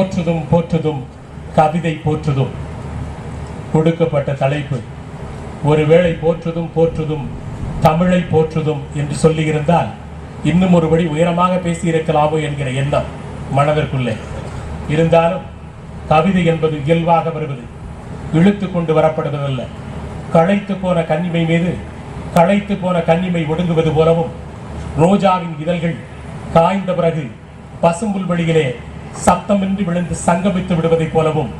போற்றுதும் போற்றுதும் கவிதை போற்றுதும். கொடுக்கப்பட்ட தலைப்பு. ஒருவேளை போற்றுதும் போற்றுதும் தமிழை போற்றுதும் என்று சொல்லியிருந்தால் இன்னும் ஒருபடி உயரமாக பேசியிருக்கலாமோ என்கிற எண்ணம் மனதிற்குள்ளே. இருந்தாலும் கவிதை என்பது இயல்பாக வருவது. இழுத்து கொண்டு வரப்படுவதல்ல. களைத்து போன கன்னிமை மீது களைத்து போன கன்னிமை ஒடுங்குவது போலவும் ரோஜாவின் இதழ்கள் காய்ந்த பிறகு பசும்புல் வெளியிலே சப்தமின்றி விழுந்து சங்கமித்து விடுவதைப் போலவும்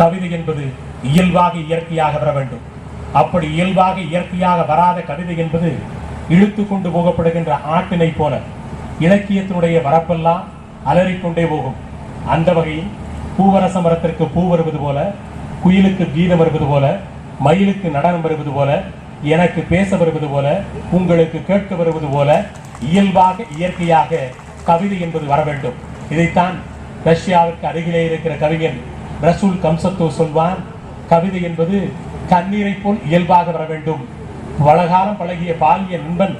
கவிதை என்பது இயல்பாக இயற்கையாக வர வேண்டும். அப்படி இயல்பாக இயற்கையாக வராத கவிதை என்பது இழுத்து கொண்டு போகப்படுகின்ற ஆட்டினை போல இலக்கியத்தினுடைய வரப்பெல்லாம் அலறிக்கொண்டே போகும். அந்த வகையில் பூவரச மரத்திற்கு பூ வருவது போல குயிலுக்கு கீதம் வருவது போல மயிலுக்கு நடனம் வருவது போல எனக்கு பேச வருவது போல உங்களுக்கு கேட்க வருவது போல இயல்பாக இயற்கையாக கவிதை என்பது வர வேண்டும். இதைத்தான் ரஷ்யாவிற்கு அருகிலே இருக்கிற கவிஞன் ரசூல் கம்சத்தோ சொல்வான் கவிதை என்பது கண்ணீரை போல் இயல்பாக வர வேண்டும். வளகாலம் பழகிய பாலிய நண்பன்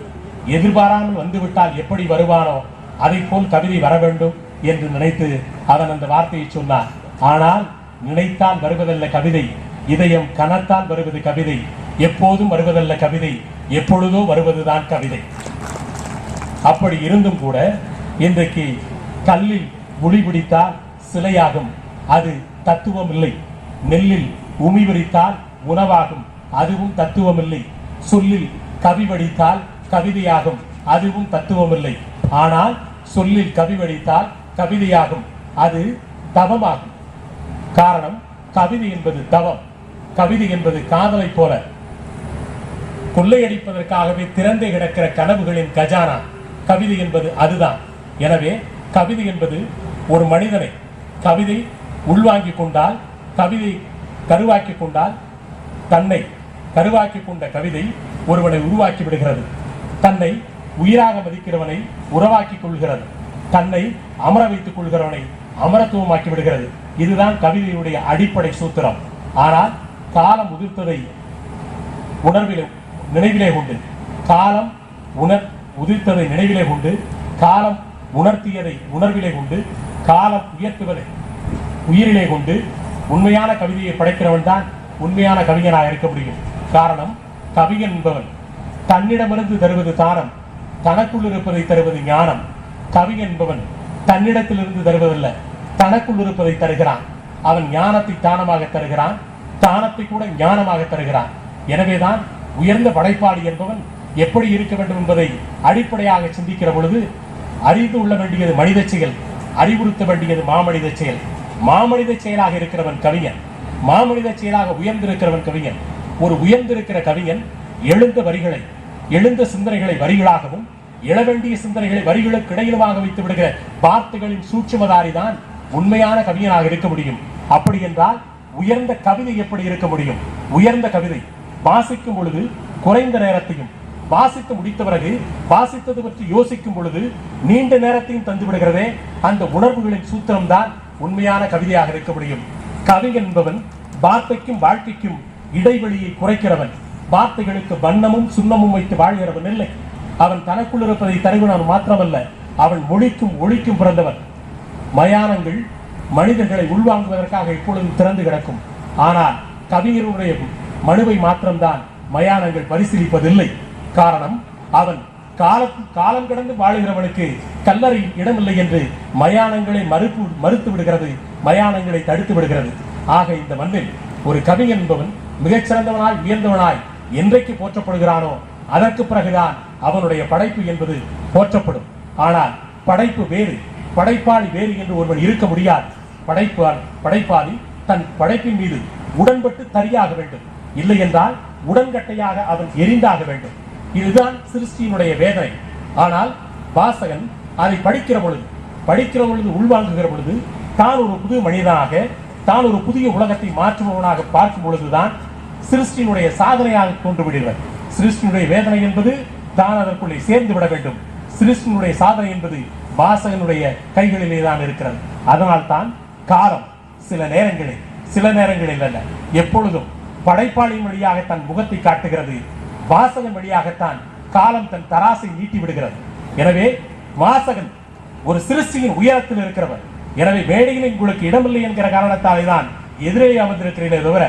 எதிர்பாராமல் வந்துவிட்டால் எப்படி வருவானோ அதை போல் கவிதை வர வேண்டும் என்று நினைத்து அவன் அந்த வார்த்தையை சொன்னான். ஆனால் நினைத்தால் வருவதல்ல கவிதை இதயம் கனத்தால் வருவது கவிதை எப்போதும் வருவதல்ல கவிதை எப்பொழுதோ வருவதுதான் கவிதை. அப்படி இருந்தும் கூட இன்றைக்கு கல்லில் முடி பிடித்தால் சிலையாகும். அது தத்துவம் இல்லை நெல்லில் உமி பிடித்தால் உணவாகும். அதுவும் தத்துவம் இல்லை சொல்லில் கவி வடித்தால் கவிதையாகும். அதுவும் தத்துவம் இல்லை ஆனால் சொல்லில் கவி வடித்தால் கவிதையாகும். அது தவமாகும். காரணம் கவிதை என்பது தவம். கவிதை என்பது காதலை போல. கொள்ளையடிப்பதற்காகவே திறந்தே கிடக்கிற கனவுகளின் கஜானா. கவிதை என்பது அதுதான். எனவே கவிதை என்பது ஒரு மனிதனை கவிதை உள்வாங்கிக் கொண்டால் கவிதை கருவாக்கி கொண்டால் தன்னை கருவாக்கி கொண்ட கவிதை ஒருவனை உருவாக்கி விடுகிறது. தன்னை உயிராக மதிக்கிறவனை உறவாக்கிக் கொள்கிறது. தன்னை அமர வைத்துக் கொள்கிறவனை அமரத்துவமாக்கி விடுகிறது. இதுதான் கவிதையுடைய அடிப்படை சூத்திரம். ஆனால் காலம் உதிர்த்ததை உணர்விலே நினைவிலே கொண்டு காலம் உணர் உதிர்த்ததை நினைவிலே கொண்டு காலம் உணர்த்தியதை உணர்விலே கொண்டு காலம் உயர்த்துவதை உயிரிலே கொண்டு உண்மையான கவிதையை படைக்கிறவன் தான் உண்மையான கவிஞனாக இருக்க முடியும். காரணம் கவிஞன் என்பவன் தன்னிடமிருந்து தருவது தானம் தனக்குள் இருப்பதை தருவது ஞானம். கவிஞன் என்பவன் தன்னிடத்திலிருந்து தருவதல்ல தனக்குள் இருப்பதை தருகிறான். அவன் ஞானத்தை தானமாக தருகிறான் தானத்தை கூட ஞானமாக தருகிறான். எனவேதான் உயர்ந்த படைப்பாளி என்பவன் எப்படி இருக்க வேண்டும் என்பதை அடிப்படையாக சிந்திக்கிற பொழுது அறிந்து உள்ள வேண்டியது மனித செயல் அறிவுறுத்த வேண்டியது மாமனித செயல். மாமனித செயலாக இருக்கிறவன் கவிஞன் மாமனித செயலாக உயர்ந்திருக்கிறவன் கவிஞன். ஒரு உயர்ந்திருக்கிற கவிஞன் எழுந்த வரிகளை எழுந்த சிந்தனைகளை வரிகளாகவும் எழ வேண்டிய சிந்தனைகளை வரிகளுக்கு இடையிலுமாக வைத்து விடுகிற வார்த்தைகளின் சூட்சுமதாரி தான் உண்மையான கவிஞனாக இருக்க முடியும். அப்படி என்றால் உயர்ந்த கவிதை எப்படி இருக்க முடியும்? உயர்ந்த கவிதை வாசிக்கும் பொழுது குறைந்த நேரத்தையும் வாசித்து முடித்த பிறகு வாசித்தது பற்றி யோசிக்கும் பொழுது நீண்ட நேரத்தையும் தந்துவிடுகிறதே அந்த உணர்வுகளின் சூத்திரம்தான் உண்மையான கவிதையாக இருக்க முடியும். கவிஞன் என்பவன் வார்த்தைக்கும் வாழ்க்கைக்கும் இடைவெளியை குறைக்கிறவன். வார்த்தைகளுக்கு வண்ணமும் சுண்ணமும் வைத்து வாழ்கிறவன் இல்லை. அவன் தனக்குள் இருப்பதை தருவினவன் மாத்திரமல்ல அவன் மொழிக்கும் ஒளிக்கும் பிறந்தவன். மயானங்கள் மனிதர்களை உள்வாங்குவதற்காக எப்பொழுதும் திறந்து கிடக்கும். ஆனால் கவிஞருடைய மனுவை மாத்திரம்தான் மயானங்கள் பரிசீலிப்பதில்லை. காரணம் அவன் கால காலம் கடந்து வாழுகிறவனுக்கு கல்லறையில் இடமில்லை என்று மயானங்களை மறுப்பு மறுத்து விடுகிறது மயானங்களை தடுத்து விடுகிறது. ஆக இந்த மண்ணில் ஒரு கவிஞன் என்பவன் மிகச்சிறந்தவனாய் உயர்ந்தவனாய் என்றைக்கு போற்றப்படுகிறானோ அதற்கு பிறகுதான் அவனுடைய படைப்பு என்பது போற்றப்படும். ஆனால் படைப்பு வேறு படைப்பாளி வேறு என்று ஒருவன் இருக்க முடியாது. படைப்பால் படைப்பாளி தன் படைப்பின் மீது உடன்பட்டு தரியாக வேண்டும். இல்லை என்றால் உடன்கட்டையாக அவன் எரிந்தாக வேண்டும். இதுதான் சிருஷ்டியினுடைய வேதனை. ஆனால் வாசகன் அதை படிக்கிற பொழுது படிக்கிற பொழுது உள்வாங்குகிற பொழுது தான் ஒரு புது மனிதனாக தான் ஒரு புதிய உலகத்தை மாற்றுபவனாக பார்க்கும் பொழுதுதான் சிருஷ்டியினுடைய சாதனையாக தோன்று சிருஷ்டியினுடைய வேதனை என்பது தான் அதற்குள்ளே சேர்ந்து விட வேண்டும். சிருஷ்டியினுடைய சாதனை என்பது வாசகனுடைய கைகளிலே தான் இருக்கிறது. அதனால் தான் காலம் சில நேரங்களில் சில நேரங்களில் அல்ல எப்பொழுதும் படைப்பாளியின் வழியாக தன் முகத்தை காட்டுகிறது. வாசகன் வழியாகத்தான் காலம் தன் தராசை நீட்டி விடுகிறது. எனவே வாசகன் ஒரு சிருஷ்டியின் உயரத்தில் இருக்கிறவர். எனவே மேடையில் உங்களுக்கு இடமில்லை என்கிற காரணத்தாலே தான் எதிரே அமர்ந்திருக்கிறீர்களே தவிர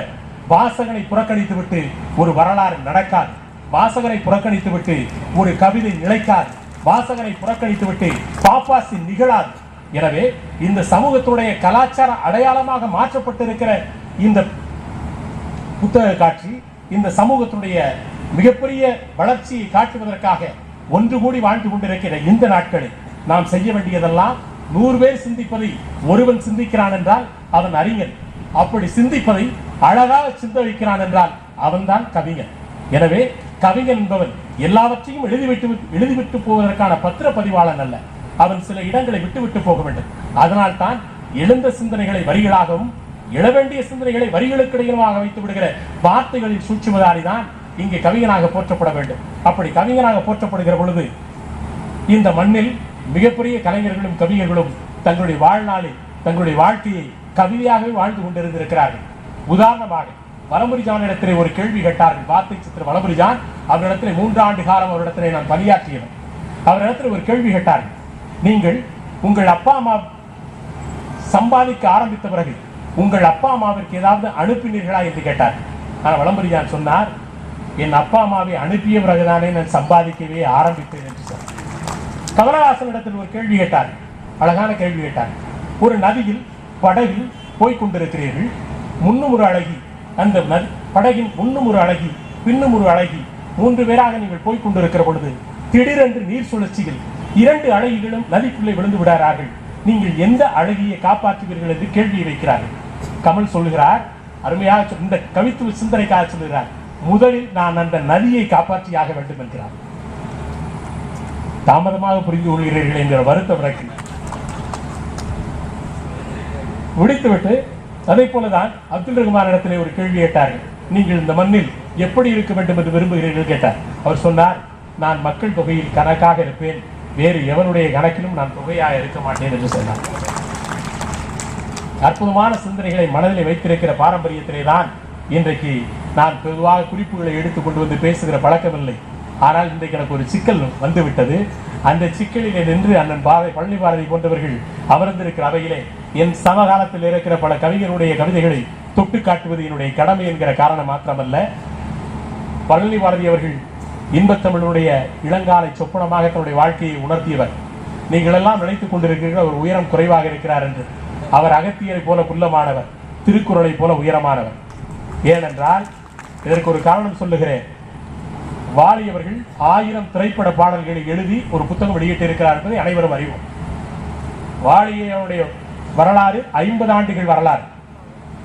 வாசகனை புறக்கணித்து விட்டு ஒரு வரலாறு நடக்காது. வாசகனை புறக்கணித்து விட்டு ஒரு கவிதை நிலைக்காது. வாசகனை புறக்கணித்து விட்டு பாப்பாசி நிகழாது. எனவே இந்த சமூகத்துடைய கலாச்சார அடையாளமாக மாற்றப்பட்டிருக்கிற இந்த புத்தக காட்சி இந்த சமூகத்துடைய மிகப்பெரிய வளர்ச்சியை காட்டுவதற்காக ஒன்று கூடி வாழ்ந்து கொண்டிருக்கிற இந்த நாட்களில் நாம் செய்ய வேண்டியதெல்லாம் நூறு பேர் சிந்திப்பதை ஒருவன் சிந்திக்கிறான் என்றால் அவன் அறிஞன். அப்படி சிந்திப்பதை அழகாக சிந்தவிக்கிறான் என்றால் அவன்தான் கவிஞன். எனவே கவிஞன் என்பவன் எல்லாவற்றையும் எழுதிவிட்டு எழுதிவிட்டு போவதற்கான பத்திரப்பதிவாளன் அல்ல. அவன் சில இடங்களை விட்டுவிட்டு போக வேண்டும். அதனால் தான் எழுந்த சிந்தனைகளை வரிகளாகவும் எழவேண்டிய சிந்தனைகளை வரிகளுக்கு இடையிலுமாக வைத்து விடுகிற வார்த்தைகளில் சூட்சுமதாரி தான் இங்கே கவிஞனாக போற்றப்பட வேண்டும். அப்படி கவிஞனாக போற்றப்படுகிற பொழுது இந்த மண்ணில் மிகப்பெரிய கலைஞர்களும் கவிஞர்களும் தங்களுடைய வாழ்நாளில் தங்களுடைய வாழ்க்கையை கவிதையாகவே வாழ்ந்து கொண்டிருந்திருக்கிறார்கள். உதாரணமாக வலமுரிஜான் இடத்திலே ஒரு கேள்வி கேட்டார்கள். வார்த்தை சித்திர வலமுரிஜான் அவரிடத்திலே மூன்று ஆண்டு காலம் அவரிடத்திலே நான் பணியாற்றியவன். அவரிடத்தில் ஒரு கேள்வி கேட்டார்கள். நீங்கள் உங்கள் அப்பா அம்மா சம்பாதிக்க ஆரம்பித்த பிறகு உங்கள் அப்பா அம்மாவிற்கு ஏதாவது அனுப்பினீர்களா என்று கேட்டார் ஆனால் வளம்பரியான் சொன்னார் என் அப்பா அம்மாவை அனுப்பிய பிறகுதானே நான் சம்பாதிக்கவே ஆரம்பித்தேன் என்று சொன்னார். கமலஹாசன் இடத்தில் ஒரு கேள்வி கேட்டார். அழகான கேள்வி கேட்டார். ஒரு நதியில் படகில் போய்க் கொண்டிருக்கிறீர்கள். முன்னும் ஒரு அழகி அந்த நதி படகின் முன்னும் ஒரு அழகி பின்னும் ஒரு அழகி மூன்று பேராக நீங்கள் போய்க் கொண்டிருக்கிற பொழுது திடீரென்று நீர் சுழற்சியில் இரண்டு அழகிகளும் நதிக்குள்ளே விழுந்து விடார்கள் நீங்கள் எந்த அழகியை காப்பாற்றுவீர்கள் என்று கேள்வியை வைக்கிறார்கள். கமல் சொல்லுகிறார் அருமையாக சொல்- இந்த கவித்துவ சிந்தனைக்காக சொல்லுகிறார். முதலில் நான் அந்த நதியை காப்பாற்றியாக வேண்டும் என்கிறார். தாமதமாக புரிந்து கொள்கிறீர்கள் என்கிற வருத்தம் எனக்கு. முடித்துவிட்டு அதே போலதான் அப்துல் ரகுமான் இடத்திலே ஒரு கேள்வி கேட்டார்கள். நீங்கள் இந்த மண்ணில் எப்படி இருக்க வேண்டும் என்று விரும்புகிறீர்கள் கேட்டார். அவர் சொன்னார் நான் மக்கள் தொகையில் கணக்காக இருப்பேன். வேறு எவனுடைய கணக்கிலும் நான் தொகையாக இருக்க மாட்டேன் என்று சொன்னார். அற்புதமான சிந்தனைகளை மனதில் வைத்திருக்கிற பாரம்பரியத்திலே தான் இன்றைக்கு நான் பொதுவாக குறிப்புகளை எடுத்து கொண்டு வந்து பேசுகிற பழக்கமில்லை. ஆனால் இன்றைக்கு எனக்கு ஒரு சிக்கல் வந்துவிட்டது. அந்த சிக்கலிலே நின்று அண்ணன் பாரதி பழனி பாரதி போன்றவர்கள் அமர்ந்திருக்கிற அவையிலே என் சமகாலத்தில் இருக்கிற பல கவிஞருடைய கவிதைகளை தொட்டு காட்டுவது என்னுடைய கடமை என்கிற காரணம் மாத்திரமல்ல. பழனி பாரதி அவர்கள் இன்பத்தமிழனுடைய இளங்காலை சொப்பனமாக தன்னுடைய வாழ்க்கையை உணர்த்தியவர். நீங்கள் எல்லாம் நினைத்துக் கொண்டிருக்கிறீர்கள் அவர் உயரம் குறைவாக இருக்கிறார் என்று. அவர் அகத்தியரை போல குள்ளமானவர் திருக்குறளை போல உயரமானவர். ஏனென்றால் இதற்கு ஒரு காரணம் சொல்லுகிறேன். வாலி அவர்கள் ஆயிரம் திரைப்பட பாடல்களை எழுதி ஒரு புத்தகம் வெளியிட்டிருக்கிறார் என்பதை அனைவரும் அறிவோம். வாலியனுடைய வரலாறு ஐம்பது ஆண்டுகள் வரலாறு.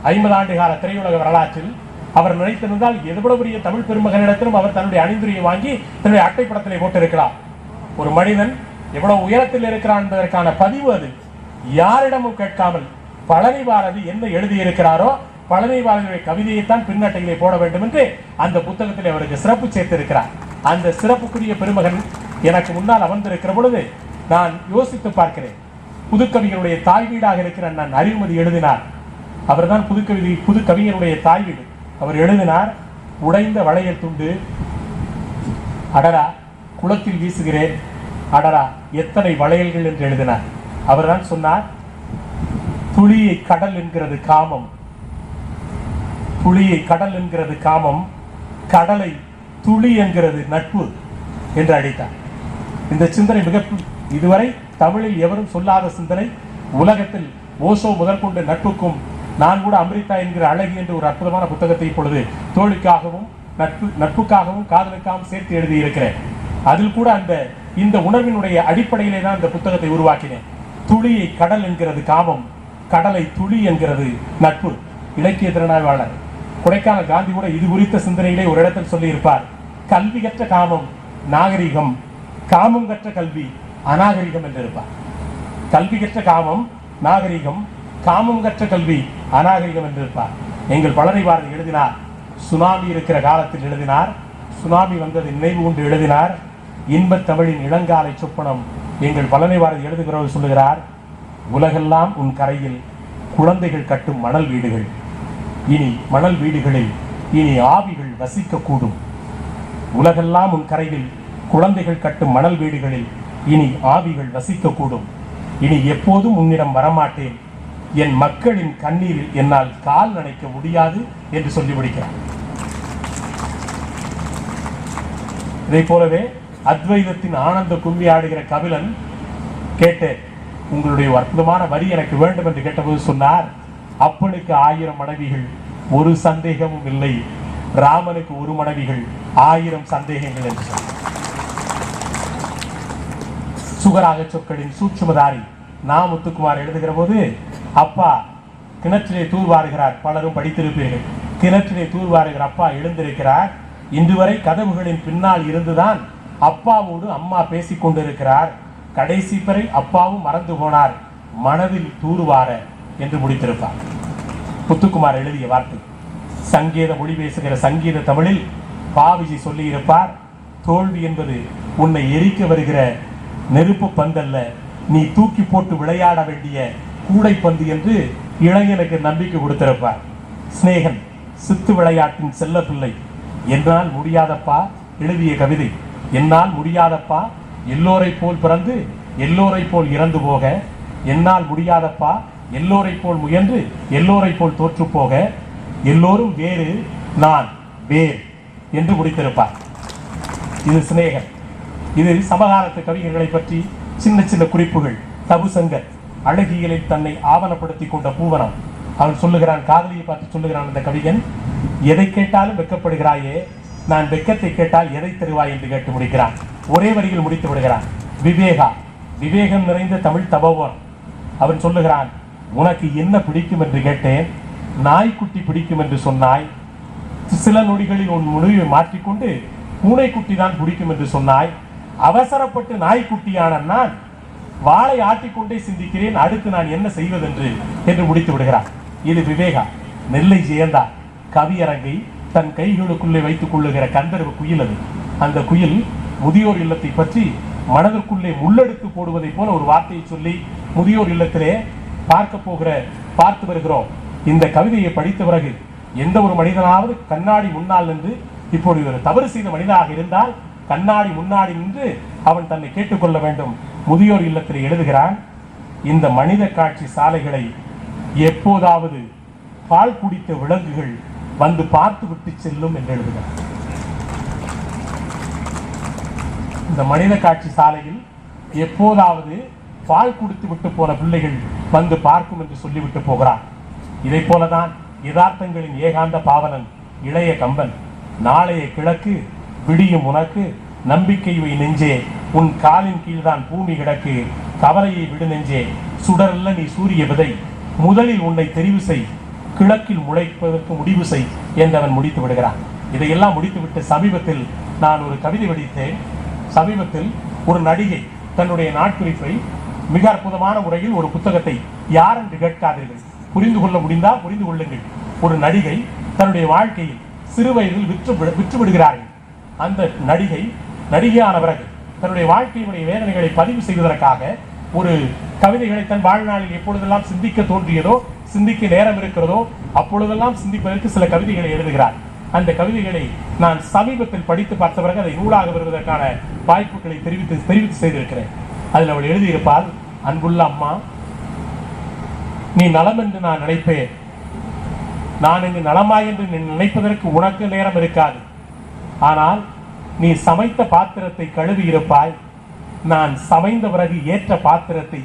ஐம்பது ஆண்டு கால திரையுலக வரலாற்றில் அவர் நினைத்திருந்தால் எவ்வளவு பெரிய தமிழ் பெருமகனிடத்திலும் அவர் தன்னுடைய அணிந்துரையை வாங்கி தன்னுடைய அட்டைப்படத்திலே போட்டிருக்கிறார். ஒரு மனிதன் எவ்வளவு உயரத்தில் இருக்கிறான் என்பதற்கான பதிவு அது. யாரிடமும் கேட்காமல் பழனி பாரதி என்ன எழுதியிருக்கிறாரோ பழனி கவிதையைத்தான் பின்னட்டையிலே போட வேண்டும் என்று அந்த புத்தகத்தில் அவருக்கு சிறப்பு சேர்த்திருக்கிறார். அந்த சிறப்புக்குரிய பெருமகன் எனக்கு முன்னால் அமர்ந்திருக்கிற பொழுது நான் யோசித்து பார்க்கிறேன். புதுக்கவிஞருடைய தாய் வீடாக இருக்கிற நான் அறிவுமதி எழுதினார். அவர்தான் புதுக்கவி புது கவிஞருடைய தாய் வீடு. அவர் எழுதினார் உடைந்த வளையல் துண்டு. அடரா குளத்தில் வீசுகிறேன். அடரா எத்தனை வளையல்கள் என்று எழுதினார். அவர்தான் சொன்னார் துளியை கடல் என்கிறது காமம். துளியை கடல் என்கிறது காமம் கடலை துளி என்கிறது நட்பு என்று அழைத்தார் இந்த சிந்தனை மிக இதுவரை தமிழில் எவரும் சொல்லாத சிந்தனை உலகத்தில் ஓசோ முதற்கொண்டு நட்புக்கும் நான் கூட அமிர்தா என்கிற அழகி என்று ஒரு அற்புதமான புத்தகத்தை இப்பொழுது தோழிக்காகவும் நட்பு நட்புக்காகவும் காதலுக்காகவும் சேர்த்து எழுதியிருக்கிறேன். அதில் கூட அந்த இந்த உணர்வினுடைய அடிப்படையிலே தான் இந்த புத்தகத்தை உருவாக்கினேன். துளியை கடல் என்கிறது காமம் கடலை துளி என்கிறது நட்பு. இலக்கிய திறனாய்வாளர் கொடைக்கானல் காந்தி கூட இது குறித்த சிந்தனையிலே ஒரு இடத்தில் சொல்லியிருப்பார். கல்வி கற்ற காமம் நாகரிகம். காமம் கற்ற கல்வி அநாகரிகம் என்று இருப்பார் கல்வி கற்ற காமம் நாகரிகம் காமம் கற்ற கல்வி அநாகரிகம் என்று இருப்பார் எங்கள் பழனி பாரதி எழுதினார். சுனாமி இருக்கிற காலத்தில் எழுதினார். சுனாமி வந்தது நினைவு கொண்டு எழுதினார். இன்பத் தமிழின் இளங்காலை சொப்பனம். எங்கள் பழனி பாரதி எழுதுகிறவர் சொல்லுகிறார் உலகெல்லாம் உன் கரையில் குழந்தைகள் கட்டும் மணல் வீடுகள். இனி மணல் வீடுகளில் இனி ஆவிகள் வசிக்கக்கூடும். உலகெல்லாம் உன் கரையில் குழந்தைகள் கட்டும் மணல் வீடுகளில் இனி ஆவிகள் வசிக்கக்கூடும். இனி எப்போதும் உன்னிடம் வரமாட்டேன். என் மக்களின் கண்ணீரில் என்னால் கால் நனைக்க முடியாது என்று சொல்லி முடிக்கிறார் இதை போலவே அத்வைதத்தின் ஆனந்த கும்பி ஆடுகிற கபிலன் கேட்டேன் உங்களுடைய அற்புதமான வரி எனக்கு வேண்டும் என்று கேட்டபோது சொன்னார் அப்பனுக்கு ஆயிரம் மனைவிகள் ஒரு சந்தேகமும் இல்லை. ராமனுக்கு ஒரு மனைவிகள் ஆயிரம் சந்தேகங்கள் என்று சுகராக சொற்களின் சூட்சுமதாரி நா முத்துக்குமார் எழுதுகிற போது அப்பா கிணற்றிலே தூர்வாருகிறார் பலரும் படித்திருப்பீர்கள். கிணற்றிலே தூர்வாருகிற அப்பா எழுந்திருக்கிறார். இன்று வரை கதவுகளின் பின்னால் இருந்துதான் அப்பாவோடு அம்மா பேசிக் கொண்டிருக்கிறார் கடைசி வரை அப்பாவும் மறந்து போனார். மனதில் தூர்வார என்று முடித்திருப்பார். முத்துக்குமார் எழுதிய வார்த்தை சங்கீத மொழி பேசுகிற சங்கீத தமிழில் பாவிஜி சொல்லியிருப்பார் தோல்வி என்பது உன்னை எரிக்க வருகிற நெருப்பு பந்தல்ல நீ தூக்கி போட்டு விளையாட வேண்டிய கூடைப்பந்து என்று இளைஞனுக்கு நம்பிக்கை கொடுத்திருப்பார். சிநேகன் சித்து விளையாட்டின் செல்ல பிள்ளை என்னால் முடியாதப்பா எழுதிய கவிதை என்னால் முடியாதப்பா எல்லோரை போல் பிறந்து எல்லோரை போல் இறந்து போக என்னால் முடியாதப்பா எல்லோரை போல் முயன்று எல்லோரை போல் தோற்று போக எல்லோரும் வேறு நான் வேறு என்று முடித்திருப்பார். இது சிநேகன் இது சமகாலத்து கவிஞர்களை பற்றி சின்ன சின்ன குறிப்புகள் தபுசங்கர் அழகியலில் தன்னை ஆவணப்படுத்தி கொண்ட பூவனம். அவன் சொல்லுகிறான் காதலியை பார்த்து சொல்லுகிறான் அந்த கவிஞன். எதை கேட்டாலும் வெட்கப்படுகிறாயே நான் வெக்கத்தை கேட்டால் எதை தருவாய்? என்று கேட்டு முடிக்கிறான். ஒரே வரியில் முடித்து விடுகிறான். விவேகா விவேகம் நிறைந்த தமிழ் தபோவன் அவன் சொல்லுகிறான் உனக்கு என்ன பிடிக்கும் என்று கேட்டேன். நாய்க்குட்டி பிடிக்கும் என்று சொன்னாய். சில நொடிகளில் உன் முடிவை மாற்றிக்கொண்டு பூனைக்குட்டி தான் பிடிக்கும் என்று சொன்னாய். அவசரப்பட்டு நாய்க்குட்டியான நான் வாளை ஆட்டிக்கொண்டே சிந்திக்கிறேன். அடுத்து நான் என்ன செய்வதென்று என்று முடித்து விடுகிறார். இது விவேகா. நெல்லை ஜெயந்தா. கவியரங்கை தன் கைகளுக்குள்ளே வைத்துக் கொள்ளுகிற கந்தர்வ குயில் அது. அந்த குயில் முதியோர் இல்லத்தை பற்றி மனதிற்குள்ளே முள்ளெடுத்து போடுவதை போல ஒரு வார்த்தையை சொல்லி முதியோர் இல்லத்திலே பார்க்க போகிற பார்த்து வருகிறோம். இந்த கவிதையை படித்த பிறகு எந்த ஒரு மனிதனாவது கண்ணாடி முன்னால் நின்று இப்பொழுது ஒரு தவறு செய்த மனிதனாக இருந்தால் கண்ணாடி முன்னாடி நின்று அவன் தன்னை கேட்டுக்கொள்ள வேண்டும். முதியோர் இல்லத்தில் எழுதுகிறான் இந்த மனித காட்சி சாலைகளை எப்போதாவது பால் குடித்த விலங்குகள் வந்து பார்த்து விட்டு செல்லும் என்று எழுதுகிறான். இந்த மனித காட்சி சாலையில் எப்போதாவது பால் குடித்து விட்டு போன பிள்ளைகள் வந்து பார்க்கும் என்று சொல்லிவிட்டு போகிறார் இதை போலதான் யதார்த்தங்களின் ஏகாந்த பாவலன் இளைய கம்பன் நாளைய கிழக்கு விடியும் உனக்கு நம்பிக்கை வை நெஞ்சே உன் காலின் கீழ்தான் பூமி கிடக்கு கவலையை விடு நெஞ்சே சுடரல்ல நீ சூரிய விதை முதலில் உன்னை தெரிவு செய் கிழக்கில் முளைப்பதற்கு முடிவு செய் என்றவன் முடித்து விடுகிறான். இதையெல்லாம் முடித்துவிட்டு சமீபத்தில் நான் ஒரு கவிதை வடித்தேன். சமீபத்தில் ஒரு நடிகை தன்னுடைய நாட்குறிப்பை மிக அற்புதமான முறையில் ஒரு புத்தகத்தை யார் என்று கேட்காதீர்கள். புரிந்து கொள்ள முடிந்தால் புரிந்து கொள்ளுங்கள். ஒரு நடிகை தன்னுடைய வாழ்க்கையில் சிறு வயதில் விற்று விடு- விற்று விடுகிறார்கள் அந்த நடிகை நடிகையான பிறகு தன்னுடைய வாழ்க்கையினுடைய வேதனைகளை பதிவு செய்வதற்காக ஒரு கவிதைகளை தன் வாழ்நாளில் எப்பொழுதெல்லாம் சிந்திக்க தோன்றியதோ சிந்திக்க நேரம் இருக்கிறதோ அப்பொழுதெல்லாம் சிந்திப்பதற்கு சில கவிதைகளை எழுதுகிறார். அந்த கவிதைகளை நான் சமீபத்தில் படித்து பார்த்த பிறகு அதை நூலாக வருவதற்கான வாய்ப்புகளை தெரிவித்து தெரிவித்து செய்திருக்கிறேன். அதில் அவள் எழுதியிருப்பாள் அன்புள்ள அம்மா நீ நலம் என்று நான் நினைப்பேன். நான் இங்கு நலமாய் என்று நீ நினைப்பதற்கு உனக்கு நேரம் இருக்காது. ஆனால் நீ சமைத்த பாத்திரத்தை கழுவி இருப்பாய் நான் சமைந்த பிறகு ஏற்ற பாத்திரத்தை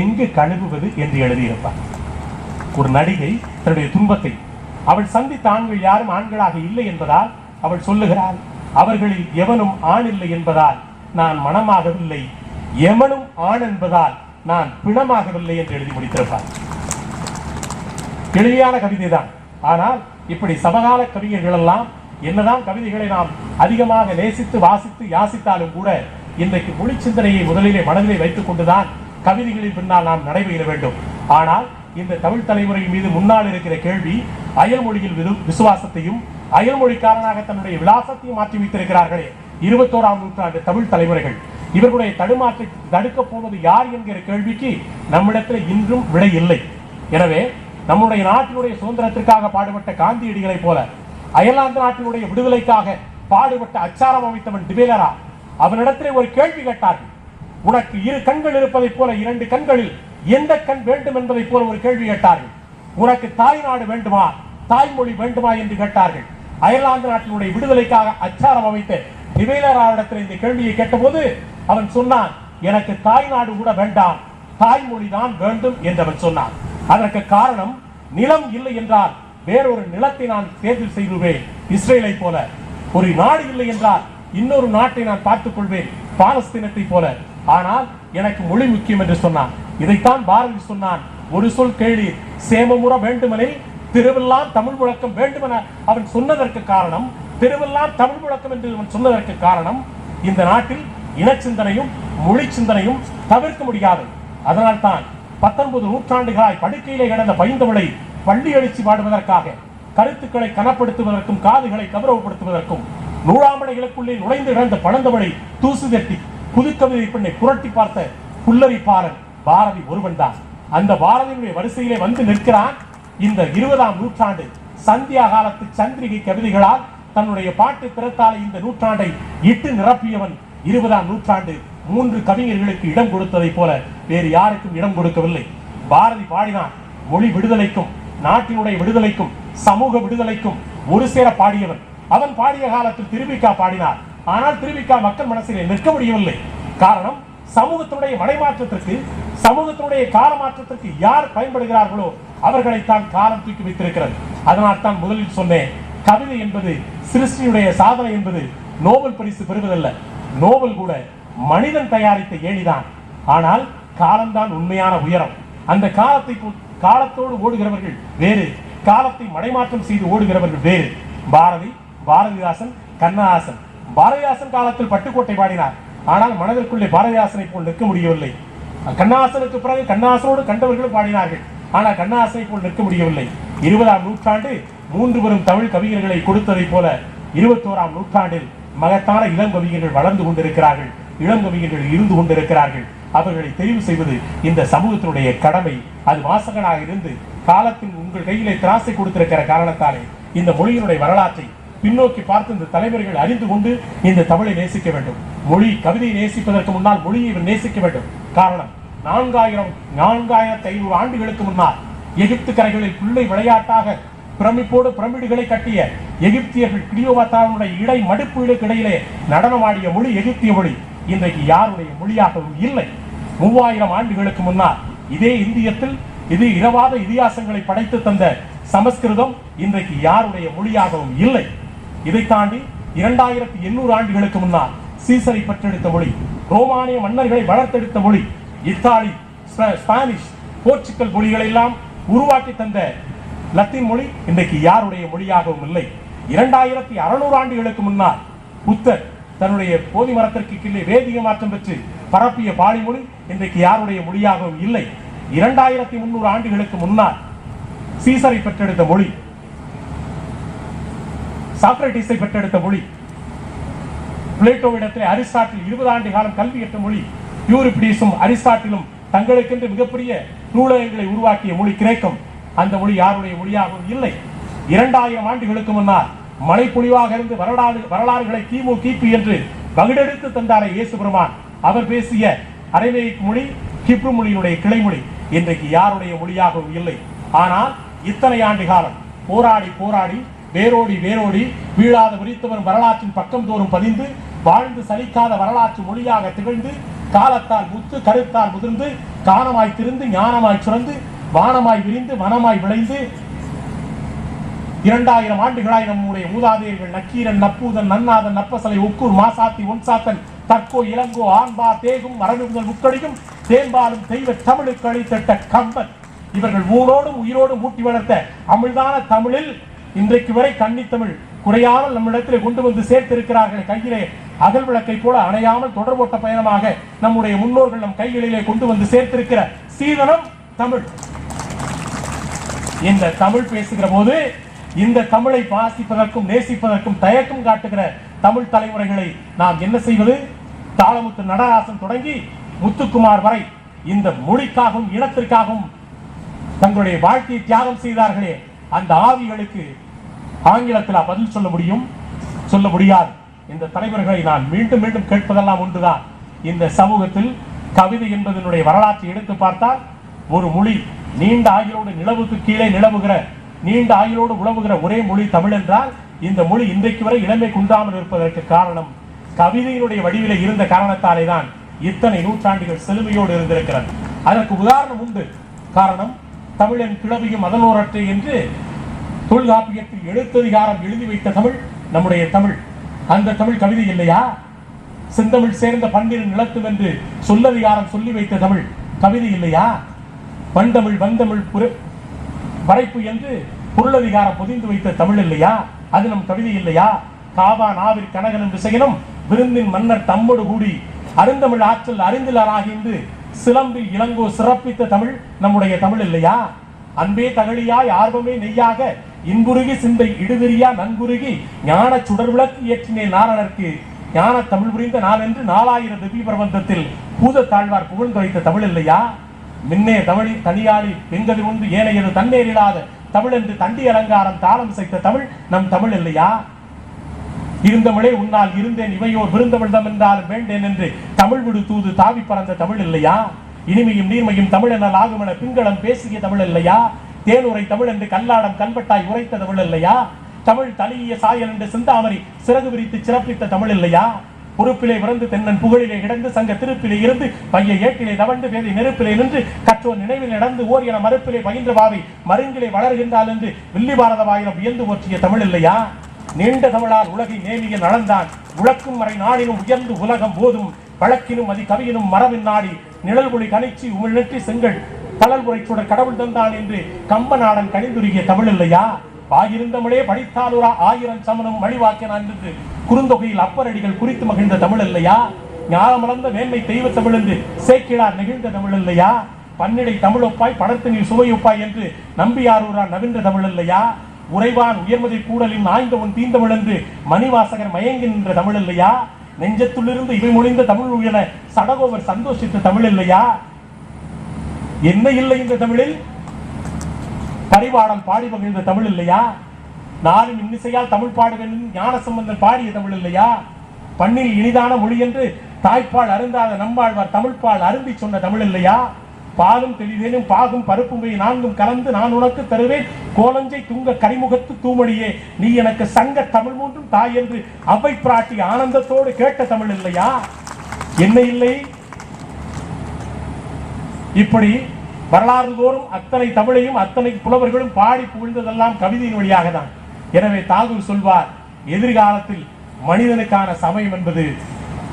எங்கு கழுவுவது? என்று எழுதியிருப்பார். ஒரு நடிகை தன்னுடைய துன்பத்தை அவள் சந்தித்த ஆண்கள் யாரும் ஆண்களாக இல்லை என்பதால் அவள் சொல்லுகிறாள் அவர்களில் எவனும் ஆண் இல்லை என்பதால் நான் மனமாகவில்லை. எமனும் ஆண் என்பதால் நான் பிணமாகவில்லை என்று எழுதி முடித்திருப்பார். எளிமையான கவிதை தான் ஆனால் இப்படி சமகால கவிஞர்கள் எல்லாம் என்னதான் கவிதைகளை நாம் அதிகமாக நேசித்து வாசித்து யாசித்தாலும் கூட இன்றைக்கு மொழி சிந்தனையை முதலிலே மனதிலே வைத்துக் கொண்டுதான் கவிதைகளின் பின்னால் நாம் நடைபெற வேண்டும். ஆனால் இந்த தமிழ் தலைமுறை மீது முன்னால் இருக்கிற கேள்வி அயல்மொழியில் விரு- விசுவாசத்தையும் அயல்மொழிக்காரனாக தன்னுடைய விலாசத்தையும் மாற்றி வைத்திருக்கிறார்களே. இருபத்தோராம் நூற்றாண்டு தமிழ் தலைமுறைகள். இவர்களுடைய தடுமாற்றை தடுக்கப் போவது யார் என்கிற கேள்விக்கு நம்மிடத்தில் இன்றும் விடை இல்லை. எனவே நம்முடைய நாட்டினுடைய சுதந்திரத்திற்காக பாடுபட்ட காந்தியடிகளைப் போல அயர்லாந்து நாட்டினுடைய விடுதலைக்காக பாடுபட்ட அச்சாரம் அமைத்தவன் டிபேலரா அவனிடத்திலே ஒரு கேள்வி கேட்டார்கள். உனக்கு இரு கண்கள் இருப்பதைப் போல இரண்டு கண்களில் எந்த கண் வேண்டும் என்பதைப் போல ஒரு கேள்வி கேட்டார்கள். உனக்கு தாய் நாடு வேண்டுமா? தாய்மொழி வேண்டுமா என்று கேட்டார்கள். அயர்லாந்து நாட்டினுடைய விடுதலைக்காக அச்சாரம் அமைத்த நிவேலராரிடத்தில் இந்த கேள்வியை கேட்டபோது அவன் சொன்னான் எனக்கு தாய் நாடு கூட வேண்டாம் தாய்மொழி தான் வேண்டும் என்று அவன் சொன்னான். அதற்கு காரணம் நிலம் இல்லை என்றால் வேறொரு நிலத்தை நான் தேர்வு செய்துவேன் இஸ்ரேலை போல. ஒரு நாடு இல்லை என்றால் இன்னொரு நாட்டை நான் பார்த்துக் கொள்வேன் பாலஸ்தீனத்தை போல. ஆனால் எனக்கு மொழி முக்கியம் என்று சொன்னான். இதைத்தான் பாரதி சொன்னான். ஒரு சொல் கேளி சேமமுற வேண்டுமெனில் திருவெல்லாம் தமிழ் முழக்கம் வேண்டுமென அவன் சொன்னதற்கு காரணம் திருவெல்லாம் தமிழ் முழக்கம் என்று அவன் சொன்னதற்கு காரணம் இந்த நாட்டில் இனச்சிந்தனையும் மொழி சிந்தனையும் தவிர்க்க முடியாது. அதனால்தான் பத்தொன்பது நூற்றாண்டுகளாய் படுக்கையிலே கிடந்த பைந்தவளை பள்ளி எழுச்சி பாடுவதற்காக கருத்துக்களை கனப்படுத்துவதற்கும் காதுகளை கௌரவப்படுத்துவதற்கும் நூறாமடைகளுக்குள்ளே நுழைந்து கிடந்த பழந்தவளை தூசு தட்டி புதுக்கவிதை பெண்ணை புரட்டி பார்த்த புல்லரி பாரன் பாரதி ஒருவன்தான் அந்த பாரதியினுடைய வரிசையிலே வந்து நிற்கிறான். இந்த இருபதாம் நூற்றாண்டு சந்தியா காலத்து சந்திரிகை கவிதைகளால் தன்னுடைய பாட்டு திறத்தாலே இந்த நூற்றாண்டை இட்டு நிரப்பியவன் இருபதாம் நூற்றாண்டு மூன்று கவிஞர்களுக்கு இடம் கொடுத்ததைப் போல வேறு யாருக்கும் இடம் கொடுக்கவில்லை. பாரதி பாடினான் மொழி விடுதலைக்கும் நாட்டினுடைய விடுதலைக்கும் சமூக விடுதலைக்கும் ஒரு சேர பாடியவன் அவன் பாடிய காலத்தில் திருவிக்கா பாடினார். ஆனால் திருவிக்கா மக்கள் மனசிலே நிற்க முடியவில்லை. காரணம் சமூகத்தினுடைய மடைமாற்றத்திற்கு சமூகத்தினுடைய கால மாற்றத்திற்கு யார் பயன்படுகிறார்களோ அவர்களைத்தான் காலம் தூக்கி வைத்திருக்கிறது. அதனால் தான் முதலில் சொன்னேன் கவிதை என்பது சிருஷ்டியுடைய சாதனை என்பது நோபல் பரிசு பெறுவதல்ல. நோவல் கூட மனிதன் தயாரித்த ஏணிதான். ஆனால் காலம்தான் உண்மையான உயரம். அந்த காலத்தை போ- காலத்தோடு ஓடுகிறவர்கள் வேறு. காலத்தை மடைமாற்றம் செய்து ஓடுகிறவர்கள் வேறு. பாரதி பாரதிதாசன் கண்ணதாசன். பாரதிதாசன் காலத்தில் பட்டுக்கோட்டை பாடினார். ஆனால் மனதிற்குள்ளே பாரதிதாசனை போல் நிற்க முடியவில்லை. கண்ணாசனுக்கு பிறகு கண்ணாசனோடு கண்டவர்களும் பாடினார்கள். ஆனால் கண்ணாசனை போல் நிற்க முடியவில்லை. இருபதாம் நூற்றாண்டு மூன்று பெரும் தமிழ் கவிஞர்களை கொடுத்ததைப் போல இருபத்தோராம் நூற்றாண்டில் மகத்தான இளம் கவிஞர்கள் வளர்ந்து கொண்டிருக்கிறார்கள் இளம் கவிஞர்கள் இருந்து கொண்டிருக்கிறார்கள். அவர்களை தெரிவு செய்வது இந்த சமூகத்தினுடைய கடமை. அது வாசகனாக இருந்து காலத்தின் உங்கள் கையிலே திராசை கொடுத்திருக்கிற காரணத்தாலே இந்த மொழியினுடைய வரலாற்றை பின்னோக்கி பார்த்து இந்த தலைவர்கள் அறிந்து கொண்டு இந்த தமிழை நேசிக்க வேண்டும். மொழி கவிதையை நேசிப்பதற்கு முன்னால் மொழியை இவர் நேசிக்க வேண்டும். காரணம் நான்காயிரம் நான்காயிரத்தி ஐநூறு ஆண்டுகளுக்கு முன்னால் எகிப்து கரைகளில் பிள்ளை விளையாட்டாக பிரமிப்போடு பிரமிடுகளை கட்டிய எகிப்தியர்கள் கிளியோபாத்தாவுடைய இடை மடுப்புகளுக்கு இடையிலே நடனமாடிய மொழி எகிப்திய மொழி. இன்றைக்கு யாருடைய மொழியாகவும் இல்லை. மூவாயிரம் ஆண்டுகளுக்கு முன்னால் இதே இந்தியத்தில் இது இரவாத இதிகாசங்களை படைத்து தந்த சமஸ்கிருதம் இன்றைக்கு யாருடைய மொழியாகவும் இல்லை. இதை தாண்டி இரண்டாயிரத்தி எண்ணூறு ஆண்டுகளுக்கு முன்னால் சீசரை பெற்றெடுத்த மொழி ரோமானிய மன்னர்களை வளர்த்தெடுத்த மொழி இத்தாலி ஸ்பானிஷ் போர்ச்சுக்கல் மொழிகளை எல்லாம் உருவாக்கி தந்த லத்தீன் மொழி இன்றைக்கு யாருடைய மொழியாகவும் இல்லை. இரண்டாயிரத்தி அறுநூறு ஆண்டுகளுக்கு முன்னால் புத்தர் தன்னுடைய போதி மரத்திற்கு கீழே வேதிய மாற்றம் பெற்று பரப்பிய பாலி மொழி இன்றைக்கு யாருடைய மொழியாகவும் இல்லை. இரண்டாயிரத்தி முன்னூறு ஆண்டுகளுக்கு முன்னால் சீசரை பெற்றெடுத்த மொழி சாக்ரட்டிஸை பெற்றெடுத்த மொழி பிளேட்டோவிடத்தில் அரிஸ்டாட்டில் இருபது ஆண்டு காலம் கல்வி கற்ற மொழி யூரிபிடிஸும் அரிஸ்டாட்டிலும் தங்களுக்கென்று மிகப்பெரிய நூலகங்களை உருவாக்கிய மொழி கிரேக்கம். அந்த மொழி யாருடைய மொழியாகவும் இல்லை. இரண்டாயிரம் ஆண்டுகளுக்கு முன்னால் மலைப்பொழிவாக இருந்து வரலாறு வரலாறுகளை கிமு கிபி என்று பகிடெடுத்து தந்தாரே இயேசு பெருமான். அவர் பேசிய அரைமேக் மொழி கிப்ரு மொழியினுடைய கிளைமொழி இன்றைக்கு யாருடைய மொழியாகவும் இல்லை. ஆனால் இத்தனை ஆண்டு காலம் போராடி போராடி வேரோடி வேரோடி வீழாத விரித்தவன் வரலாற்றின் பக்கம் தோறும் பதிந்து வாழ்ந்து சலிக்காத வரலாற்று மொழியாக திகழ்ந்து காலத்தால் முத்து கருத்தால் முதிர்ந்து காணமாய் திருந்து ஞானமாய் சுரந்து வானமாய் விரிந்து வனமாய் விளைந்து இரண்டாயிரம் ஆண்டுகளாய் நம்முடைய மூதாதையர்கள் நக்கீரன் நப்பூதன் நன்னாதன் நப்பசலை உக்கூர் மாசாத்தி ஒன்சாத்தன் தற்கோ இளங்கோ ஆண்பா தேகும் மரபுதல் முக்கடியும் தேம்பாலும் தெய்வ தமிழுக்கு அளித்தட்ட கம்பன். இவர்கள் ஊரோடும் உயிரோடும் ஊட்டி வளர்த்த அமிழ்தான தமிழில் இன்றைக்கு வரை கன்னித்தமிழ் குறையாமல் நம்மிடத்தில் கொண்டு வந்து சேர்த்திருக்கிறார்கள். கையிலே அகல் விளக்கை போல அணையாமல் தொடர்போட்ட பயணமாக நம்முடைய முன்னோர்கள் நம் கைகளிலே கொண்டு வந்து சேர்த்திருக்கிற சீதனம் தமிழ். இந்த தமிழ் பேசுகிற போது இந்த தமிழை வாசிப்பதற்கும் நேசிப்பதற்கும் தயக்கம் காட்டுகிற தமிழ் தலைமுறைகளை நாம் என்ன செய்வது? தாளமுத்து நடராசன் தொடங்கி முத்துக்குமார் வரை இந்த மொழிக்காகவும் இனத்திற்காகவும் தங்களுடைய வாழ்க்கையை தியாகம் செய்தார்களே அந்த ஆவிகளுக்கு ஆங்கிலத்தில் பதில் சொல்ல முடியும்? சொல்ல முடியாது. இந்த தலைவர்களை நான் மீண்டும் மீண்டும் கேட்பதெல்லாம் ஒன்றுதான். இந்த சமூகத்தில் கவிதை என்பதனுடைய வரலாற்றை எடுத்து பார்த்தால் ஒரு மொழி நீண்ட ஆயுளோடு நிலவுக்கு கீழே நிலவுகிற நீண்ட ஆயுளோடு உழவுகிற ஒரே மொழி தமிழ் என்றால் இந்த மொழி இன்றைக்கு வரை இளமை குன்றாமல் இருப்பதற்கு காரணம் கவிதையினுடைய வடிவில இருந்த காரணத்தாலே தான் இத்தனை நூற்றாண்டுகள் செழுமையோடு இருந்திருக்கிறது. அதற்கு உதாரணம் உண்டு. காரணம் தமிழன் கிளவியும் அதனோரற்று என்று தொல்காப்பியத்தில் எழுத்ததிகாரம் எழுதி வைத்த தமிழ் நம்முடைய தமிழ். அந்த தமிழ் கவிதை இல்லையா? செந்தமிழ் சேர்ந்த பண்பின் நிலத்தும் என்று சொல்லதிகாரம் சொல்லி வைத்த தமிழ் கவிதை இல்லையா? பண்டமிழ் வந்தமிழ் புர வரைப்பு என்று பொருளதிகாரம் பொதிந்து வைத்த தமிழ் இல்லையா? அது நம் கவிதை இல்லையா? காவா நாவிற் கனகனும் விசையனும் விருந்தின் மன்னர் தம்மோடு கூடி அருந்தமிழ் ஆற்றல் அறிந்திலராகிந்து சிலம்பில் இளங்கோ சிறப்பித்த தமிழ் நம்முடைய தமிழ் இல்லையா? அன்பே தகழியாய் ஆர்வமே நெய்யாக இன்புருகி சிந்தை இடுதிரியா நன்குருகி ஞான சுடர்விளக்கு ஏற்றினே நாரணர்க்கு. ஞான தமிழ் புரிந்த நான் என்று நாலாயிரம் திவ்ய பிரபந்தத்தில் பூத தாழ்வார் புகழ்ந்து வைத்த தமிழ் இல்லையா? மின்னே தமிழி தனியாளி எங்கது உண்டு ஏனையது தன்னேறிடாத தமிழ் என்று தண்டி அலங்காரம் தாளம் செய்த தமிழ் நம் தமிழ் இல்லையா? இருந்தவளே உன்னால் இருந்தேன் இவையோர் விருந்தமிழ்தம் என்றாலும் வேண்டேன் என்று தமிழ் விடு தூது தாவி பறந்த தமிழ் இல்லையா? இனிமையும் நீர்மையும் தமிழ் என லாகுமென பிங்களம் பேசிய தமிழ் இல்லையா? தேனுரை தமிழ் என்று கல்லாடம் கண்பட்டாய் உரைத்த தமிழ் இல்லையா? தமிழ் தலிய சாயல் என்று சிந்தாமணி சிறகு விரித்து சிறப்பித்த தமிழ் இல்லையா? பொறுப்பிலே மறந்து தென்னன் புகழிலே கிடந்து சங்க திருப்பிலே இருந்து பைய ஏட்டிலே தவண்டு வேதை நெருப்பிலே நின்று கற்றோர் நினைவில் நடந்து ஓர் என மறுப்பிலே பயின்ற பாவை மருங்கிலே வளர்கின்றால் என்று வில்லி பாரதவாயிரம் வியந்து போற்றிய தமிழ் இல்லையா? நீண்ட தமிழால் உலகை நேமிய நடந்தான் உழக்கும் மறை நாடினும் உயர்ந்து உலகம் போதும். வழக்கினும் அதி கவியினும் மரபின் நாடி. நிழல் ஒளி கணிச்சி உமிழ் நெற்றி செங்கல். பலல் உரை சுடர் கடவுள் தந்தான் என்று கம்ப நாடன் கணிந்துருகிய தமிழ் இல்லையா? ஆயிருந்தமிழே படித்தாலுரா ஆயிரம் சமணம் மழிவாக்கினான் என்று குறுந்தொகையில் அப்பரடிகள் குறித்து மகிழ்ந்த தமிழ் இல்லையா ஞானமலர்ந்த மேன்மை தெய்வ தமிழ் என்று சேக்கிழார் நெகிழ்ந்த தமிழ் இல்லையா பன்னிடை தமிழொப்பாய் படத்தினில் சுவையொப்பாய் என்று நம்பியாரூரா நவின்ற தமிழ் இல்லையா உறைவான் உயர்மதி கூடலின் ஆய்ந்தவன் தீந்தமிழ் என்று மணிவாசகர் மயங்கின்ற தமிழ் இல்லையா நெஞ்சத்துள்ளிருந்து இவை மொழிந்த தமிழ் என சடகோவர் சந்தோஷித்த தமிழ் இல்லையா என்ன இல்லை இந்த தமிழில்? பரிபாடல் பாடி மகிழ்ந்த தமிழ் இல்லையா? நாளும் இன்னிசையால் தமிழ் பாடுவேன் ஞானசம்பந்தன் பாடிய தமிழ் இல்லையா? பண்ணில் இனிதான மொழி என்று தாய்ப்பால் அருந்தாத நம்மாழ்வார் தமிழ்ப்பால் அருந்தி சொன்ன தமிழ் இல்லையா? பாலும் தெளிவேனும் பாகும் பருப்பும் வை நான்கும் கலந்து நான் உனக்கு தருவேன். கோலஞ்சை துங்க கரிமுகத்து தூமணியே நீ எனக்கு சங்க தமிழ் மூன்றும் தாய் என்று அவை பிராட்டி ஆனந்தத்தோடு கேட்ட தமிழ் இல்லையா? என்ன இல்லை? இப்படி வரலாறு தோறும் அத்தனை தமிழையும் அத்தனை புலவர்களும் பாடி புகழ்ந்ததெல்லாம் கவிதையின் வழியாக தான் எனவே தாகூர் சொல்வார் எதிர்காலத்தில் மனிதனுக்கான சமயம் என்பது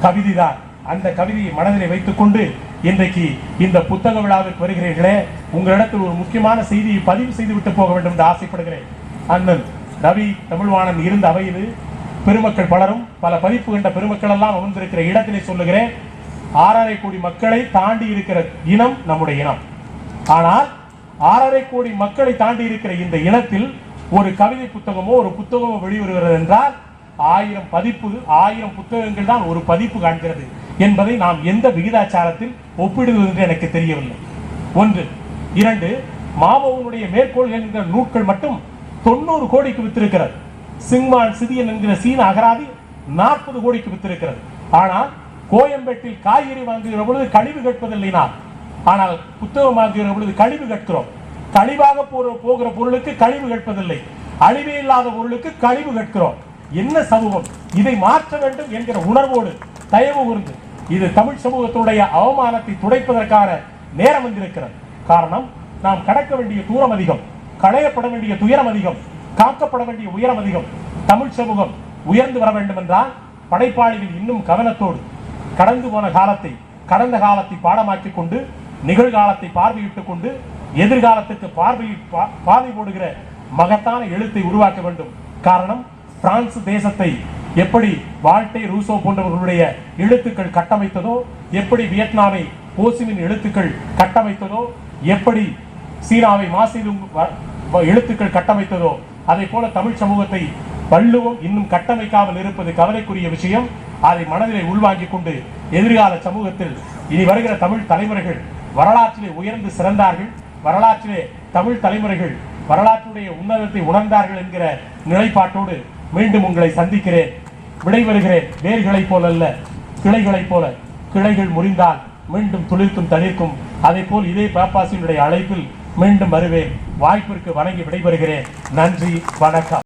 கவிதைதான். அந்த கவிதையை மனதிலே வைத்துக்கொண்டு இன்றைக்கு இந்த புத்தக விழாவிற்கு வருகிறீர்களே உங்களிடத்தில் ஒரு முக்கியமான செய்தியை பதிவு செய்துவிட்டு போக வேண்டும் என்று ஆசைப்படுகிறேன். அண்ணன் ரவி தமிழ்வாணன் இருந்த அவையில் பெருமக்கள் பலரும் பல பதிப்பு கண்ட பெருமக்கள் எல்லாம் அமர்ந்திருக்கிற இடத்திலே சொல்லுகிறேன் ஆறரை கோடி மக்களை தாண்டி இருக்கிற இனம் நம்முடைய இனம். ஆனால் ஆறரை கோடி மக்களை தாண்டி இருக்கிற இந்த இனத்தில் ஒரு கவிதை புத்தகமோ ஒரு புத்தகமோ வெளிவருகிறது என்றால் ஆயிரம் பதிப்பு ஆயிரம் புத்தகங்கள் தான் ஒரு பதிப்பு காண்கிறது என்பதை நாம் எந்த விகிதாச்சாரத்தில் ஒப்பிடுவது என்று எனக்கு தெரியவில்லை. ஒன்று. இரண்டு. மாவோவனுடைய மேற்கோள் என்கிற நூட்கள் மட்டும் தொண்ணூறு கோடிக்கு வித்திருக்கிறது. சிங்மான் சிதியன் என்கிற சீன அகராதி நாற்பது கோடிக்கு வித்திருக்கிறது. ஆனால் கோயம்பேட்டில் காய்கறி வாங்குகிற பொழுது கழிவு கேட்பதில்லை நான். ஆனால் புத்தகம் பொழுது கழிவு கேட்கிறோம் கழிவாக போற போகிற பொருளுக்கு கழிவு கேட்பதில்லை அழிவே இல்லாத பொருளுக்கு கழிவு கேட்கிறோம் என்ன சமூகம்? இதை மாற்ற வேண்டும் என்கிற உணர்வோடு தயவு கூர்ந்து இது தமிழ் சமூகத்துடைய அவமானத்தை துடைப்பதற்கான நேரம் வந்திருக்கிறது. காரணம் நாம் கடக்க வேண்டிய தூரம் அதிகம் களையப்பட வேண்டிய துயரம் அதிகம் காக்கப்பட வேண்டிய உயரம் அதிகம். தமிழ் சமூகம் உயர்ந்து வர வேண்டும் என்றால் படைப்பாளிகள் இன்னும் கவனத்தோடு கடந்து போன காலத்தை கடந்த காலத்தை பாடமாக்கிக் கொண்டு நிகழ்காலத்தை பார்வையிட்டுக் கொண்டு எதிர்காலத்துக்கு பார்வை பார்வை போடுகிற மகத்தான எழுத்தை உருவாக்க வேண்டும். காரணம் பிரான்ஸ் தேசத்தை எப்படி வால்டே ரூசோ போன்றவர்களுடைய எழுத்துக்கள் கட்டமைத்ததோ எப்படி வியட்நாமை போசிமின் எழுத்துக்கள் கட்டமைத்ததோ எப்படி சீனாவை மாசிலும் வ- வ- எழுத்துக்கள் கட்டமைத்ததோ அதை போல தமிழ் சமூகத்தை வள்ளுவம் இன்னும் கட்டமைக்காமல் இருப்பது கவலைக்குரிய விஷயம். அதை மனதிலே உள்வாங்கிக் கொண்டு எதிர்கால சமூகத்தில் இனி வருகிற தமிழ் தலைமுறைகள் வரலாற்றிலே உயர்ந்து சிறந்தார்கள் வரலாற்றிலே தமிழ் தலைமுறைகள் வரலாற்றுடைய உன்னதத்தை உணர்ந்தார்கள் என்கிற நிலைப்பாட்டோடு மீண்டும் உங்களை சந்திக்கிறேன் விடைபெறுகிறேன். வேர்களைப் போல அல்ல கிளைகளைப் போல. கிளைகள் முறிந்தால் மீண்டும் துளிர்க்கும் தளிர்க்கும். அதே போல் இதே பாப்பாசியினுடைய அழைப்பில் மீண்டும் வருவேன். வாய்ப்பிற்கு வணங்கி விடைபெறுகிறேன். நன்றி வணக்கம்.